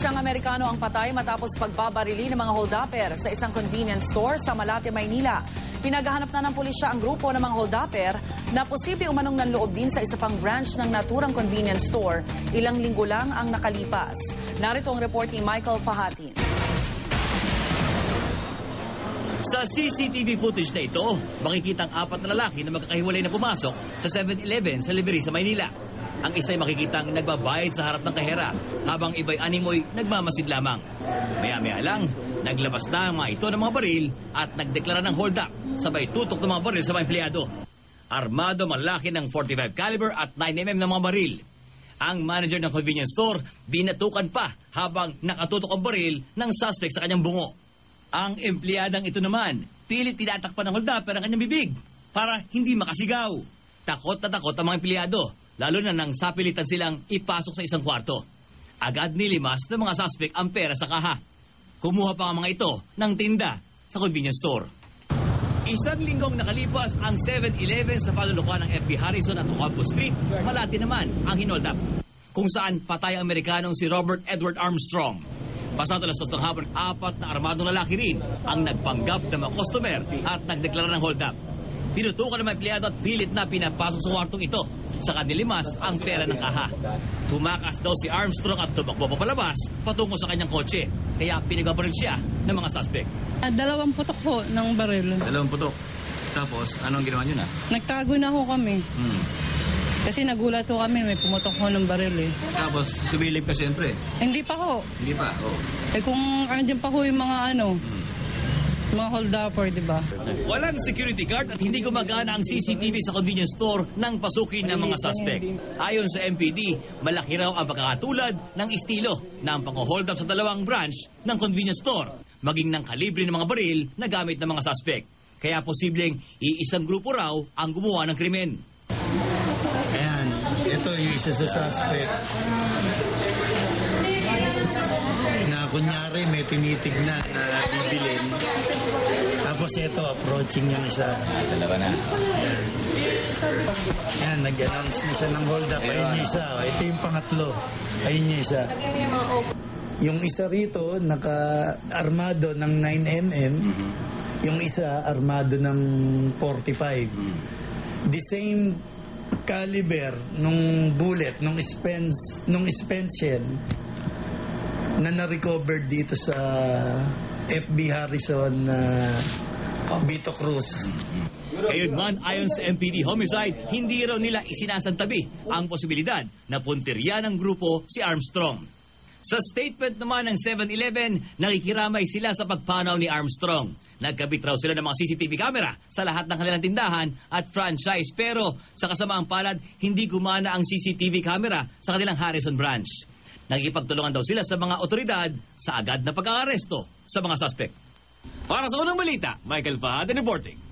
Isang Amerikano ang patay matapos pagbabarili ng mga holdupper sa isang convenience store sa Malate, Maynila. Pinaghahanap na ng pulisya ang grupo ng mga holdupper na posible umanong ng loob din sa isa pang branch ng naturang convenience store. Ilang linggo lang ang nakalipas. Narito ang report ni Michael Fahatin. Sa CCTV footage na ito, makikita ang apat na lalaki na magkakahiwalay na pumasok sa 7-Eleven sa Liberty sa Maynila. Ang isa'y makikitang nagbabayad sa harap ng kahera, habang iba'y animoy nagmamasid lamang. Maya-maya lang, naglabas na ang mga ito ng mga baril at nagdeklara ng hold up, sabay tutok ng mga baril sa mga empleyado. Armado malaki ng 45 caliber at 9mm ng mga baril. Ang manager ng convenience store, binatukan pa habang nakatutok ang baril ng suspect sa kanyang bungo. Ang empleyadang ito naman, pilit tinatakpan ng holdupper ang kanyang bibig para hindi makasigaw. Takot na takot ang mga empleyado, lalo na nang sapilitan silang ipasok sa isang kwarto. Agad nilimas ng mga suspect ang pera sa kaha. Kumuha pa ang mga ito ng tinda sa convenience store. Isang linggong nakalipas ang 7-Eleven sa panulukan ng FB Harrison at Ocampo Street, malati naman ang hinoldap. Kung saan patay ang Amerikanong si Robert Edward Armstrong. Pasado alas ng hapon, apat na armadong lalaki rin ang nagpanggap ng mga customer at nagdeklara ng hold up. Tinutukan ng mga empleyado at pilit na pinapasok sa kwartong ito. Sa kanilimas ang pera ng kaha. Tumakas daw si Armstrong at tumakbo pa palabas patungo sa kanyang kotse. Kaya pinagabaril siya ng mga suspect. Ah, dalawang putok po ng baril. Dalawang putok. Tapos, anong ginawa nyo na? Nagtago na ho kami. Hmm. Kasi nagulat ho kami, may pumutok ho ng baril eh. Tapos, sibilip ka siyempre. Hindi pa ho. Hindi pa, oh. Eh kung andyan pa ho yung mga ano, mga hold upper, di ba? Walang security guard at hindi gumagana ang CCTV sa convenience store nang pasukin ng mga suspect. Ayon sa MPD, malaki raw ang pagkakatulad ng estilo na ang pang-hold up sa dalawang branch ng convenience store, maging ng kalibre ng mga baril na gamit ng mga suspect. Kaya posibleng iisang grupo raw ang gumawa ng krimen. Ayan, ito yung isa sa suspect. Kunyari may tinitignan na bibilin. Tapos ito, approaching yung isa. Dalawa na. Ayan, nag-announce na siya ng hold up. Ayun yung isa. Ito yung pangatlo. Ayun yung isa. Yung isa rito, naka-armado ng 9mm. Yung isa, armado ng 45. The same caliber nung bullet, nung spence, nung spent shell na na-recover dito sa FB Harrison na Vito Cruz. Gayunman, ayon sa MPD Homicide, hindi raw nila isinasantabi ang posibilidad na puntirya ng grupo si Armstrong. Sa statement naman ng 7-Eleven, nakikiramay sila sa pagpanaw ni Armstrong. Nagkabit raw sila ng mga CCTV camera sa lahat ng kanilang tindahan at franchise pero sa kasamaang palad, hindi gumana ang CCTV camera sa kanilang Harrison branch. Nagipagtulungan daw sila sa mga otoridad sa agad na pag-aaresto sa mga suspect. Para sa unang balita, Michael Fahad reporting.